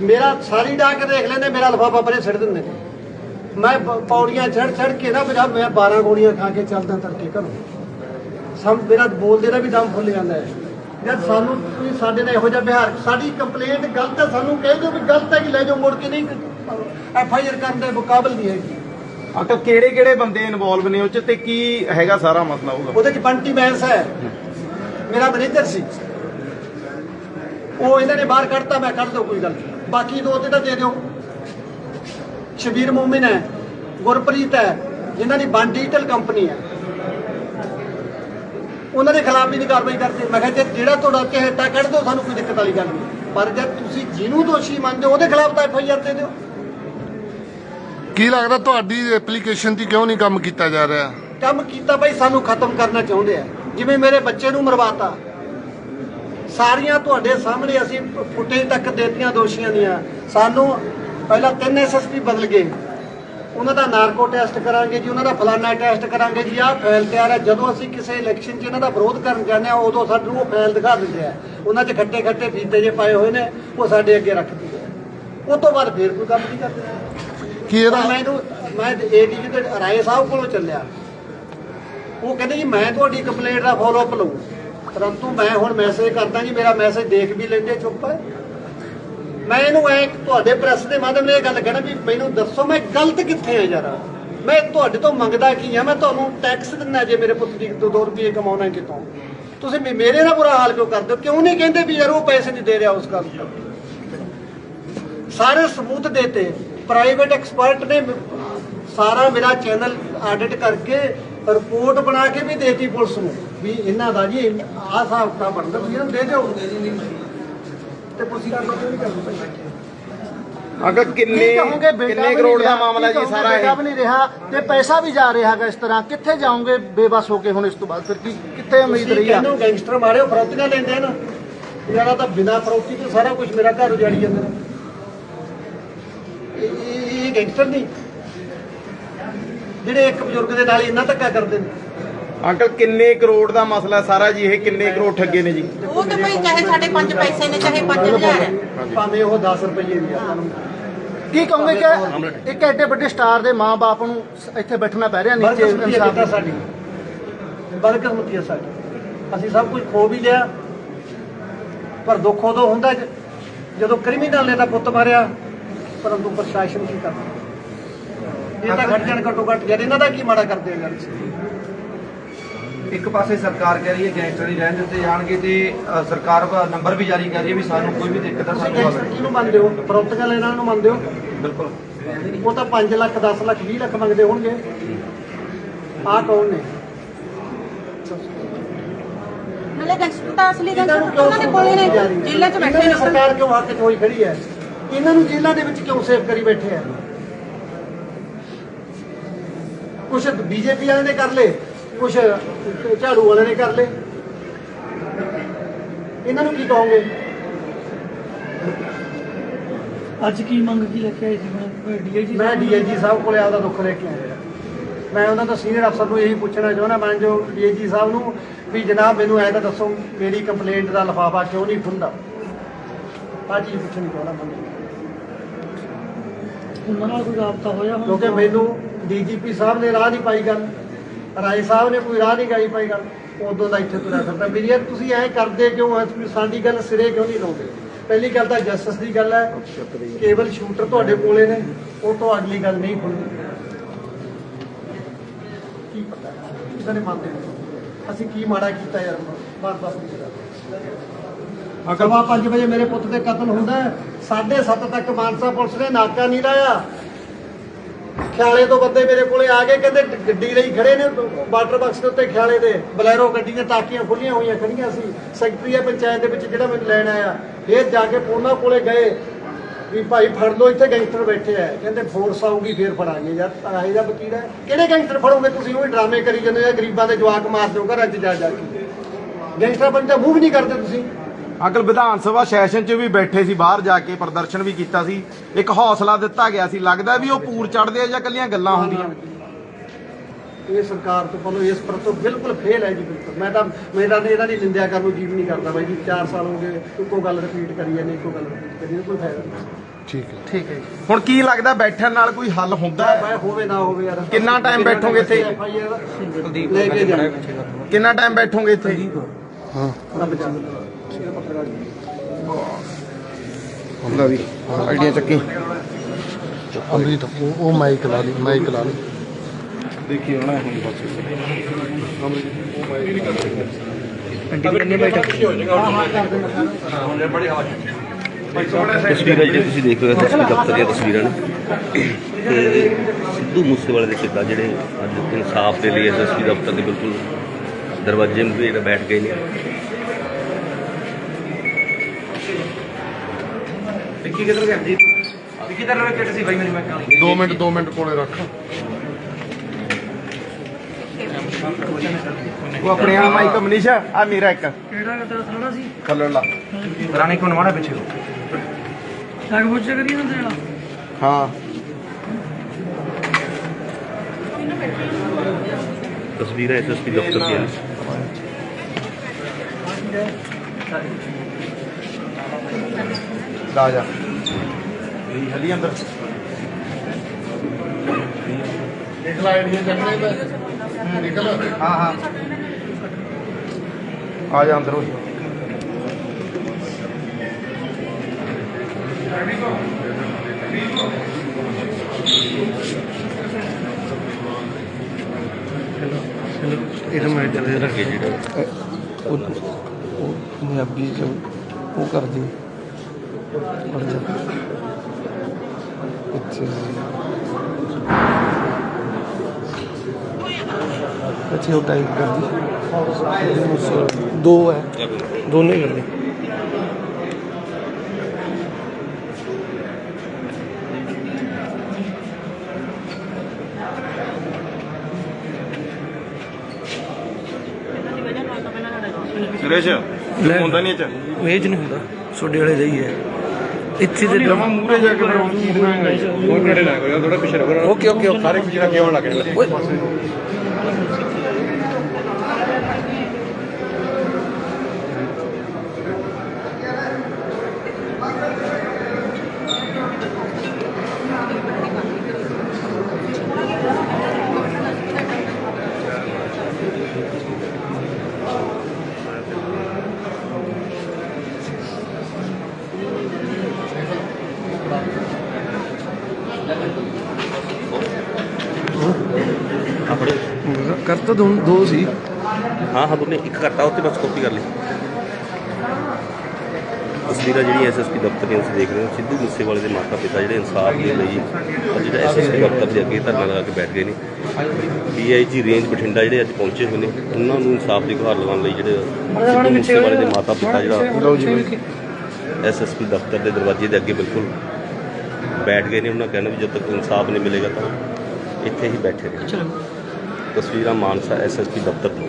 ਮੇਰਾ ਸਾਰੀ ਡਾ ਕੇ ਦੇਖ ਲੈਂਦੇ ਮੇਰਾ ਲਫਾਫਾ ਪਰੇ ਛੱਡ ਦਿੰਦੇ। ਨੇ ਮੈਂ ਪੌੜੀਆਂ ਚੜ ਚੜ ਕੇ ਨਾ ਮੇਰਾ ਮੈਂ 12 ਗੋਲੀਆਂ ਖਾ ਕੇ ਚੱਲਦਾ ਤੜਕੇ ਘਰੋਂ। ਸਮ ਮੇਰਾ ਬੋਲਦੇ ਦਾ ਵੀ ਦਮ ਫੁੱਲ ਜਾਂਦਾ ਹੈ। ਜਦ ਸਾਨੂੰ ਤੁਸੀਂ ਸਾਡੇ ਨਾਲ ਇਹੋ ਜਿਹਾ ਵਿਹਾਰ ਸਾਡੀ ਕੰਪਲੇਂਟ ਗਲਤ ਹੈ ਸਾਨੂੰ ਕਹਿ ਦਿਓ ਵੀ ਗਲਤ ਹੈ ਕਿ ਲੈ ਜਾਓ ਮੁੜ ਕੇ ਨਹੀਂ। ਐਫ ਆਈ ਆਰ ਕਰਨ ਦੇ ਮੁਕਾਬਲ ਨਹੀਂ ਹੈਗੀ। ਅੰਕਲ ਕਿਹੜੇ ਕਿਹੜੇ ਬੰਦੇ ਇਨਵੋਲਵ ਨੇ ਉਹ ਚ ਤੇ ਕੀ ਹੈਗਾ ਸਾਰਾ ਮਸਲਾ ਹੋਊਗਾ ਉਹਦੇ ਚ ਬੰਟੀ ਬੈਂਸ ਹੈ। ਮੇਰਾ ਮੈਨੇਜਰ ਸੀ। ਉਹ ਇਹਨਾਂ ਨੇ ਬਾਹਰ ਕੱਢਤਾ ਮੈਂ ਕੱਢ ਦੋ ਕੋਈ ਗੱਲ ਨਹੀਂ। ਬਾਕੀ ਦੋ ਤੇ ਤਾਂ ਦੇ ਦਿਓ। ਸ਼ਬੀਰ ਮੂਮਿਨ ਹੈ ਗੁਰਪ੍ਰੀਤ ਹੈ ਜਿਨ੍ਹਾਂ ਦੀ ਬਨ ਡਿਜੀਟਲ ਕੰਪਨੀ ਹੈ। ਉਹਨਾਂ ਦੇ ਖਿਲਾਫ ਵੀ ਨਹੀਂ ਕਾਰਵਾਈ ਕਰਦੇ। ਮੈਂ ਕਿਹਾ ਜੇ ਜਿਹੜਾ ਤੁਹਾਡਾ ਚਹੇਤਾ ਕੱਢ ਦਿਓ ਸਾਨੂੰ ਕੋਈ ਦਿੱਕਤ ਵਾਲੀ ਗੱਲ ਨਹੀਂ। ਪਰ ਜਦ ਤੁਸੀਂ ਜਿਹਨੂੰ ਦੋਸ਼ੀ ਮੰਨਦੇ ਹੋ ਉਹਦੇ ਖਿਲਾਫ ਤਾਂ ਐਫ ਆਈ ਆਰ ਦੇ ਦਿਓ। ਕੀ ਲੱਗਦਾ ਤੁਹਾਡੀ ਐਪਲੀਕੇਸ਼ਨ ਤੇ ਕਿਉਂ ਨਹੀਂ ਕੰਮ ਕੀਤਾ ਜਾ ਰਿਹਾ? ਕੰਮ ਕੀਤਾ ਭਾਈ ਸਾਨੂੰ ਖਤਮ ਕਰਨਾ ਚਾਹੁੰਦੇ ਆ। ਜਿਵੇਂ ਮੇਰੇ ਬੱਚੇ ਨੂੰ ਮਰਵਾਤਾ ਸਾਰੀਆਂ ਤੁਹਾਡੇ ਸਾਹਮਣੇ ਅਸੀਂ ਫੁਟੇਜ ਤੱਕ ਦੇਤੀਆਂ ਦੋਸ਼ੀਆਂ ਦੀਆਂ। ਸਾਨੂੰ ਪਹਿਲਾਂ ਤਿੰਨ ਐਸਐਸਪੀ ਬਦਲ ਗਏ। ਉਹਨਾਂ ਦਾ ਨਾਰਕੋ ਟੈਸਟ ਕਰਾਂਗੇ ਜੀ ਉਹਨਾਂ ਦਾ ਫਲਾਨਾ ਟੈਸਟ ਕਰਾਂਗੇ ਜੀ ਆਹ ਫਾਈਲ ਤਿਆਰ ਹੈ। ਜਦੋਂ ਅਸੀਂ ਕਿਸੇ ਇਲੈਕਸ਼ਨ 'ਚ ਇਹਨਾਂ ਦਾ ਵਿਰੋਧ ਕਰਨ ਜਾਂਦੇ ਆ ਉਦੋਂ ਸਾਨੂੰ ਉਹ ਫਾਈਲ ਦਿਖਾ ਦਿੰਦੇ ਆ। ਉਹਨਾਂ 'ਚ ਖੱਟੇ ਖੱਟੇ ਫੀਤੇ ਜੇ ਪਾਏ ਹੋਏ ਨੇ ਉਹ ਸਾਡੇ ਅੱਗੇ ਰੱਖ ਦਿੰਦੇ ਆ। ਉਸ ਤੋਂ ਬਾਅਦ ਫੇਰ ਕੋਈ ਕੰਮ ਨਹੀਂ ਕਰਦੇ। ਕੀ ਇਹਦਾ ਮੈਂ ਇਹਨੂੰ ਮੈਂ ਏਡੀਜੀ ਦੇ ਰਾਏ ਸਾਹਿਬ ਕੋਲੋਂ ਚੱਲਿਆ। ਉਹ ਕਹਿੰਦੇ ਜੀ ਮੈਂ ਤੁਹਾਡੀ ਕੰਪਲੇਂਟ ਦਾ ਫਾਲੋ ਅਪ ਲਊ। ਪਰੰਤੂ ਮੈਂ ਹੁਣ ਮੈਸੇਜ ਕਰਦਾ ਜੀ, ਮੇਰਾ ਮੈਸੇਜ ਦੇਖ ਵੀ ਲੈਂਦੇ, ਚੁੱਪ ਹੈ। ਮੈਂ ਇਹਨੂੰ ਐ ਤੁਹਾਡੇ ਪ੍ਰੈਸ ਦੇ ਮਾਧਿਅਮ ਨਾਲ ਇਹ ਗੱਲ ਕਹਿਣਾ ਵੀ ਮੈਨੂੰ ਦੱਸੋ, ਮੈਂ ਗਲਤ ਕਿੱਥੇ ਆ ਯਾਰ? ਮੈਂ ਤੁਹਾਡੇ ਤੋਂ ਮੰਗਦਾ ਕੀ ਆ ਮੈਂ ਤੁਹਾਨੂੰ ਟੈਕਸ ਦਿੰਦਾ ਜੇ ਮੇਰੇ ਪੁੱਤ ਦੀ 2 ਰੁਪਏ ਕਮਾਉਣਾ ਕਿਤੋਂ। ਤੁਸੀਂ ਮੇਰੇ ਨਾਲ ਬੁਰਾ ਹਾਲ ਕਿਉਂ ਕਰਦੇ ਹੋ? ਕਿਉਂ ਨਹੀਂ ਕਹਿੰਦੇ ਵੀ ਯਾਰ ਉਹ ਪੈਸੇ ਨਹੀਂ ਦੇ ਰਿਹਾ ਉਸ ਗੱਲ ਤੋਂ? ਸਾਰੇ ਸਬੂਤ ਦੇਤੇ। ਪ੍ਰਾਈਵੇਟ ਐਕਸਪਰਟ ਨੇ ਸਾਰਾ ਮੇਰਾ ਚੈਨਲ ਆਡਿਟ ਕਰਕੇ ਰਿਪੋਰਟ ਬਣਾ ਕੇ ਵੀ ਦੇਤੀ ਪੁਲਿਸ ਨੂੰ ਵੀ ਇਹਨਾਂ ਦਾ ਜੀ ਆਹ ਹਿਸਾਬ ਕਿਤਾਬ ਬਣਦਾ ਤੁਸੀਂ ਇਹਨੂੰ ਦੇ ਦਿਓ। ਤੇ ਤੁਸੀਂ ਕਰਨਾ ਕਿਉਂ ਨਹੀਂ ਕਰਦੇ ਅੰਕਲ ਕਿੰਨੇ ਕੀ ਕਹੋਗੇ ਬੇਟਾ ਕਿੰਨੇ ਵੀ ਕਰੋੜ ਦਾ ਰਿਹਾ, ਮਾਮਲਾ ਕੀ ਜੀ ਕਹੋਗੇ ਸਾਰਾ ਬੇਟਾ ਇਹ? ਵੀ ਨਹੀਂ ਰਿਹਾ? ਤੇ ਪੈਸਾ ਵੀ ਜਾ ਰਿਹਾ ਹੈਗਾ ਇਸ ਤਰ੍ਹਾਂ। ਕਿੱਥੇ ਜਾਓਗੇ ਬੇਬਸ ਹੋ ਕੇ ਹੁਣ ਇਸ ਤੋਂ ਬਾਅਦ? ਫਿਰ ਕੀ ਕਿੱਥੇ ਉਮੀਦ ਰਹੀ ਆ? ਇਹਨੂੰ ਗੈਂਗਸਟਰ ਮਾਰਿਓ ਫਰੌਤੀਆਂ ਲੈਂਦੇ ਹਨ ਯਾਰਾ ਤਾਂ ਬਿਨਾ ਫਰੌਤੀ ਤੋਂ ਸਾਰਾ ਕੁਝ ਮੇਰਾ ਘਰ ਉਜਾੜੀ ਜਾਂਦਾ। ਇਹ ਇਹ ਗੈਂਗਸਟਰ ਨਹੀਂ। ਜਿਹੜੇ ਇੱਕ ਬਜ਼ੁਰਗ ਦੇ ਨਾਲ ਹੀ ਇੰਨਾ ਧੱਕਾ ਕਰਦੇ ਨੇ। ਅੰਕਲ ਕਿੰਨੇ ਕਰੋੜ ਦਾ ਮਸਲਾ ਸਾਰਾ ਜੀ ਇਹ ਕਿੰਨੇ ਕਰੋੜ ਠੱਗੇ ਨੇ ਜੀ? ਉਹ ਤਾਂ ਭਾਈ ਚਾਹੇ ਸਾਡੇ 5 ਪੈਸੇ ਨੇ ਚਾਹੇ 5000 ਹੈ। ਭਾਵੇਂ ਉਹ 10 ਰੁਪਏ ਵੀ ਆ ਕੀ ਕਹੋਗੇ ਕਿ ਇੱਕ ਐਡੇ ਵੱਡੇ ਸਟਾਰ ਦੇ ਮਾਪੇ ਨੂੰ ਇੱਥੇ ਬੈਠਣਾ ਪੈ ਰਿਹਾ ਨੀਚੇ ਇਨਸਾਫ ਸਾਡੀ? ਬਰਕਸਮਤੀ ਹੈ ਸਾਡੀ। ਅਸੀਂ ਸਭ ਕੁਝ ਖੋ ਵੀ ਲਿਆ ਪਰ ਦੁੱਖ ਉਦੋਂ ਹੁੰਦਾ ਜਦੋਂ ਕ੍ਰਿਮੀਨਲ ਨੇ ਤਾਂ ਪੁੱਤ ਮਾਰਿਆ ਪਰੰਤੂ ਪ੍ਰਸ਼ਾਸਨ ਕੀ ਕਰਦਾ ਇਹ ਤਾਂ ਘਟ ਜਾਣ ਘੱਟੋ ਘੱਟ ਯਾਰ ਇਹਨਾਂ ਦਾ ਕੀ ਮਾੜਾ ਕਰਦੇ ਆ ਯਾਰ ਇੱਕ ਪਾਸੇ ਸਰਕਾਰ ਕਹਿ ਰਹੀ ਹੈ ਗੈਂਗਸਟਰ ਨਹੀਂ ਰਹਿਣ ਦਿੱਤੇ ਜਾਣਗੇ ਤੇ ਅ, ਸਰਕਾਰ ਦਾ ਨੰਬਰ ਵੀ ਜਾਰੀ ਕਰ ਰਹੀ ਹੈ ਵੀ ਸਾਨੂੰ ਕੋਈ ਵੀ ਦਿੱਕਤ ਆ ਤੁਸੀਂ ਸਾਨੂੰ ਗੈਂਗਸਟਰ ਕਿਹਨੂੰ ਮੰਨਦੇ ਹੋ? ਪ੍ਰੋਪਗੈਂਡਾ ਇਹਨਾਂ ਨੂੰ ਮੰਨਦੇ ਹੋ? ਬਿਲਕੁਲ। ਉਹ ਤਾਂ 5 ਲੱਖ 10 ਲੱਖ 20 ਲੱਖ ਮੰਗਦੇ ਹੋਣਗੇ। ਆਹ ਕੌਣ ਨੇ? ਨਾਲੇ ਗੈਂਗਸਟਰ ਤਾਂ ਅਸਲੀ ਗੈਂਗਸਟਰ ਕਿਉਂ ਉਹਨਾਂ ਦੇ ਕੋਲੇ ਨੇ ਹੈ? ਜੇਲ੍ਹਾਂ 'ਚ ਇਹਨਾਂ ਬੈਠੇ ਨੇ ਸਰਕਾਰ ਕਿਉਂ ਹੱਕ 'ਚ ਹੋਈ ਖੜੀ ਹੈ? ਇਹਨਾਂ ਨੂੰ ਜੇਲ੍ਹਾਂ ਦੇ ਵਿੱਚ ਕਿਉਂ ਸੇਫ ਕਰੀ ਬੈਠੇ ਆ? ਕੁਛ ਬੀਜੇਪੀ ਵਾਲੇ ਨੇ ਕਰ ਲਏ ਕੁਛ ਝਾੜੂ ਵਾਲੇ ਨੇ ਕਰ ਲਏ। ਇਹਨਾਂ ਨੂੰ ਕੀ ਕਹੋਗੇ? ਅੱਜ ਕੀ ਮੰਗ ਕੀ ਲੈ ਕੇ ਆਏ ਸੀ? ਡੀਆਈਜੀ ਮੈਂ ਡੀਆਈਜੀ ਸਾਹਿਬ ਕੋਲੇ ਆਪਦਾ ਦੁੱਖ ਲੈ ਕੇ ਆਇਆ। ਮੈਂ ਉਹਨਾਂ ਤੋਂ ਸੀਨੀਅਰ ਅਫਸਰ ਨੂੰ ਇਹੀ ਪੁੱਛਣਾ ਚਾਹੁੰਦਾ ਮੈਂ ਜੋ ਡੀਆਈਜੀ ਸਾਹਿਬ ਨੂੰ ਵੀ ਜਨਾਬ ਮੈਨੂੰ ਐਂ ਤਾਂ ਦੱਸੋ ਮੇਰੀ ਕੰਪਲੇਂਟ ਦਾ ਲਿਫਾਫਾ ਕਿਉਂ ਨਹੀਂ ਖੁੱਲਦਾ? ਆਹ ਚੀਜ਼ ਪੁੱਛਣੀ ਚਾਹੁੰਦਾ ਮੈਂ। ਉਹਨਾਂ ਨਾਲ ਕੋਈ ਰਾਬਤਾ ਹੋਇਆ ਹੁਣ ਕਿਉਂਕਿ ਮੈਨੂੰ ਡੀਜੀਪੀ ਸਾਹਿਬ ਨੇ ਰਾਹ ਨਹੀਂ ਪਾਈ ਗੱਲ। ਰਾਏ ਸਾਹਿਬ ਨੇ ਕੋਈ ਰਾਹ ਨਹੀਂ ਗਾਈ ਪਾਈ ਗੱਲ। ਉਦੋਂ ਦਾ ਇੱਥੇ ਤੁਰਿਆ ਫਿਰਦਾ। ਮੇਰੀ ਯਾਰ ਤੁਸੀਂ ਐਂ ਕਰਦੇ ਕਿਉਂ ਸਾਡੀ ਗੱਲ ਸਿਰੇ ਕਿਉਂ ਨਹੀਂ ਲਾਉਂਦੇ? ਪਹਿਲੀ ਗੱਲ ਤਾਂ ਜਸਟਿਸ ਦੀ ਗੱਲ ਹੈ ਕੇਵਲ ਸ਼ੂਟਰ ਤੁਹਾਡੇ ਕੋਲੇ ਨੇ। ਉਹ ਤੋਂ ਅਗਲੀ ਗੱਲ ਨਹੀਂ ਖੁੱਲਦੀ। ਕੀ ਪਤਾ? ਕਿਸੇ ਨੇ ਮੰਨਦੇ ਅਸੀਂ ਕੀ ਮਾੜਾ ਕੀਤਾ ਯਾਰ? ਬਾਰ ਬਾਰ ਅਗਵਾ 5 ਵਜੇ ਮੇਰੇ ਪੁੱਤ ਦੇ ਕਤਲ ਹੁੰਦਾ। ਹੈ 7:30 ਤੱਕ ਮਾਨਸਾ ਪੁਲਿਸ ਨੇ ਨਾਕਾ ਨਹੀਂ ਲਾਇਆ। ਖਿਆਲੇ ਤੋਂ ਬੰਦੇ ਮੇਰੇ ਕੋਲੇ ਆ ਗਏ, ਕਹਿੰਦੇ ਗੱਡੀ ਲਈ ਖੜੇ ਨੇ, ਵਾਟਰ ਬਾਕਸ ਦੇ ਉੱਤੇ ਖਿਆਲੇ ਦੇ। ਬਲੈਰੋ ਗੱਡੀ ਦੀਆਂ ਟਾਕੀਆਂ ਖੁੱਲੀਆਂ ਹੋਈਆਂ ਖੜੀਆਂ ਸੀ। ਸੈਕਟਰੀ ਆ ਪੰਚਾਇਤ ਦੇ ਵਿੱਚ ਜਿਹੜਾ ਮੈਨੂੰ ਲੈਣ ਆਇਆ। ਫੇਰ ਜਾ ਕੇ ਉਹਨਾਂ ਕੋਲੇ ਗਏ ਵੀ ਭਾਈ ਫੜ ਲੋ ਇੱਥੇ ਗੈਂਗਸਟਰ ਬੈਠੇ ਆ। ਕਹਿੰਦੇ ਫੋਰਸ ਆਊਗੀ, ਫੇਰ ਫੜਾਂਗੇ ਯਾਰ ਆਹੇ ਦਾ ਵਕੀਲ ਹੈ। ਕਿਹੜੇ ਗੈਂਗਸਟਰ ਫੜੋਗੇ ਤੁਸੀਂ? ਉਹ ਡਰਾਮੇ ਕਰੀ ਜਾਂਦੇ ਆ, ਗਰੀਬਾਂ ਦੇ ਜਵਾਕ ਮਾਰ ਦਿਓ, ਘਰਾਂ 'ਚ ਜਾ ਜਾ ਕੇ। ਗੈਂਗਸਟਰ ਬੰਦੇ ਮੂਵ ਨਹੀਂ ਕਰਦੇ ਤੁਸੀਂ। ਅੰਕਲ ਵਿਧਾਨ ਸਭਾ ਸੈਸ਼ਨ 'ਚ ਵੀ ਬੈਠੇ ਸੀ ਬਾਹਰ ਜਾ ਕੇ ਪ੍ਰਦਰਸ਼ਨ ਵੀ ਕੀਤਾ ਸੀ। ਇੱਕ ਹੌਸਲਾ ਦਿੱਤਾ ਗਿਆ ਸੀ। ਲੱਗਦਾ ਵੀ ਉਹ ਪੂਰ ਚੜਦੇ ਆ ਜਾਂ ਕੱਲੀਆਂ ਗੱਲਾਂ ਹੁੰਦੀਆਂ? ਇਹ ਸਰਕਾਰ ਤੋਂ ਪਹਿਲਾਂ ਇਸ ਪਰ ਤੋਂ ਬਿਲਕੁਲ ਫੇਲ ਹੈ ਜੀ ਬਿਲਕੁਲ। ਮੈਂ ਤਾਂ ਮੇਰਾ ਤਾਂ ਇਹਦਾ ਦੀ ਨਿੰਦਿਆ ਕਰਨ ਨੂੰ ਜੀਵ ਨਹੀਂ ਕਰਦਾ ਬਾਈ ਜੀ। 4 ਸਾਲ ਹੋ ਗਏ ਇੱਕੋ ਗੱਲ ਰਿਪੀਟ ਕਰੀ ਜਾਂਦੇ ਇੱਕੋ ਗੱਲ ਰਿਪੀਟ ਕਰੀ ਕੋਈ ਫਾਇਦਾ ਨਹੀਂ। ਠੀਕ ਹੈ। ਠੀਕ ਹੈ ਜੀ। ਹੁਣ ਕੀ ਲੱਗਦਾ ਬੈਠਣ ਨਾਲ ਕੋਈ ਹੱਲ ਹੁੰਦਾ ਹੈ? ਮੈਂ ਹੋਵੇ ਨਾ ਹੋਵੇ ਯਾਰ। ਕਿੰਨਾ time ਬੈਠੋਗੇ ਇੱਥੇ? ਕੁਲਦੀਪ ਲੈ ਕੇ ਜਾਣਾ ਕਿੰਨਾ ਟਾਈਮ ਬੈਠੋਗੇ ਇੱਥੇ? ਹਾਂ। ਲਓ ਵੀ ਆਈਡੀਆ ਚੱਕੀ। ਅੰਮ੍ਰਿਤ ਉਹ ਉਹ ਮਾਈਕ ਲਾ ਲਈ ਮਾਈਕ ਲਾ ਲਈ। ਦੇਖੀ ਹੋਣਾ ਹੁਣ ਬਸ। ਤਸਵੀਰਾਂ ਜਿਹੜੀਆਂ ਤੁਸੀਂ ਦੇਖ ਰਹੇ ਹੋ ਐਸਐਸਪੀ ਦਫ਼ਤਰ ਦੀਆਂ ਤਸਵੀਰਾਂ ਨੇ। ਤੇ ਸਿੱਧੂ ਮੂਸੇਵਾਲੇ ਦੇ ਪਿਤਾ ਜਿਹੜੇ ਅੱਜ ਇਨਸਾਫ ਦੇ ਲਈ ਐਸਐਸਪੀ ਦਫ਼ਤਰ ਦੇ ਬਿਲਕੁਲ ਦਰਵਾਜ਼ੇ ਨੂੰ ਜਿਹੜਾ ਬੈਠ ਗਏ ਨੇ। ਵਿੱਕੀ ਕਿੱਧਰ ਗਿਆ? ਜੀ ਵਿੱਕੀ ਕਿੱਧਰ ਕਿੱਟ ਸੀ ਬਾਈ ਮੇਰੀ ਮੈਂ ਕਾਲੀ 2 ਮਿੰਟ 2 ਮਿੰਟ ਕੋਲੇ ਰੱਖ। ਉਹ ਆਪਣੇ ਆ ਮਾਈਕ ਮਨੀਸ਼ਾ ਆ ਮੇਰਾ ਇੱਕ। ਕਿਹੜਾ ਤੇਰਾ ਸਾੜਾ ਸੀ? ਕਲਰ ਲਾ। ਰਾਣੀ ਕੋਲ ਮਾੜਾ ਪਿੱਛੇ ਕੋ ਲੱਗ ਪੁੱਛ ਕਰੀ ਨਾ ਹਾਂ। ਤਸਵੀਰਾਂ ਐਸਐਸਪੀ ਦਫ਼ਤਰ ਦੀਆਂ ਨੇ। ਲਾ ਜਾ। ਇਹ ਹਲੀ ਅੰਦਰ। ਦੇਖ ਲੈ ਆਈਡੀਆ ਚੱਕਣੇ ਦਾ ਨਿਕਲ ਹਾਂ ਹਾਂ। ਆ ਜਾ ਅੰਦਰ ਹੋਈ ਇਹ ਮੈਂ ਚੱਲੇ ਰੱਖੇ ਜਿਹੜਾ। ਪੰਜਾਬੀ ਚ ਉਹ ਕਰਦੀ ਪੜ ਜਾ ਅੱਛਾ। ਉਹ ਟਾਈਪ ਕਰਦੀ ਦੋ ਹੈ। ਦੋਨੇ ਕਰਦੀ ਸੁਰੇਸ਼ ਹੁੰਦਾ ਨਹੀਂ ਇਹ ਚ? ਵੇਜ ਨਹੀਂ ਹੁੰਦਾ। ਛੋਡੇ ਵਾਲੇ ਦਾ ਹੀ ਹੈ। ਇੱਥੇ ਦੇ ਜਮਾ ਮੂਰੇ ਜਾ ਕੇ ਫਿਰ ਉਹ ਕੀ ਬਣਾਏਗਾ ਓਕੇ ਓਕੇ ਓਕੇ। ਸਾਰੇ ਜਿਹੜਾ ਕਿਉਂ ਲੱਗ ਰਿਹਾ? ਤਾਂ ਦੋ ਦੋ ਸੀ। ਹਾਂ ਹਾਂ ਦੋਨੇ ਇੱਕ ਕਰਤਾ ਉੱਤੇ ਬਸ ਕਾਪੀ ਕਰ ਲਈ। ਤਸਵੀਰਾਂ ਜਿਹੜੀ ਐਸਐਸਪੀ ਦਫ਼ਤਰ ਦੀਆਂ ਤੁਸੀਂ ਦੇਖ ਰਹੇ ਹੋ ਸਿੱਧੂ ਮੂਸੇਵਾਲੇ ਦੇ ਮਾਤਾ ਪਿਤਾ ਜਿਹੜੇ ਇਨਸਾਫ ਦੇ ਲਈ ਅੱਜ ਜਿਹੜਾ ਐਸਐਸਪੀ ਦਫ਼ਤਰ ਦੇ ਅੱਗੇ ਧਰਨਾ ਲਗਾ ਕੇ ਬੈਠ ਗਏ ਨੇ। ਡੀਆਈਜੀ ਰੇਂਜ ਬਠਿੰਡਾ ਜਿਹੜੇ ਅੱਜ ਪਹੁੰਚੇ ਹੋਏ ਨੇ ਉਹਨਾਂ ਨੂੰ ਇਨਸਾਫ ਦੀ ਗੁਹਾਰ ਲਗਾਉਣ ਲਈ ਜਿਹੜੇ ਸਿੱਧੂ ਮੂਸੇਵਾਲੇ ਦੇ ਮਾਤਾ ਪਿਤਾ ਜਿਹੜਾ ਐਸਐਸਪੀ ਦਫ਼ਤਰ ਦੇ ਦਰਵਾਜ਼ੇ ਦੇ ਅੱਗੇ ਬਿਲਕੁਲ ਬੈਠ ਗਏ ਨੇ ਉਹਨਾਂ ਕਹਿੰਦੇ ਵੀ ਜਦ ਤੱਕ ਇਨਸਾਫ ਨਹੀਂ ਮਿਲੇਗਾ ਤਾਂ ਇੱਥੇ ਹੀ ਬੈਠੇ ਰਹੇ। ਤਸਵੀਰਾਂ ਮਾਨਸਾ ਐਸਐਸਪੀ ਦਫ਼ਤਰ ਤੋਂ।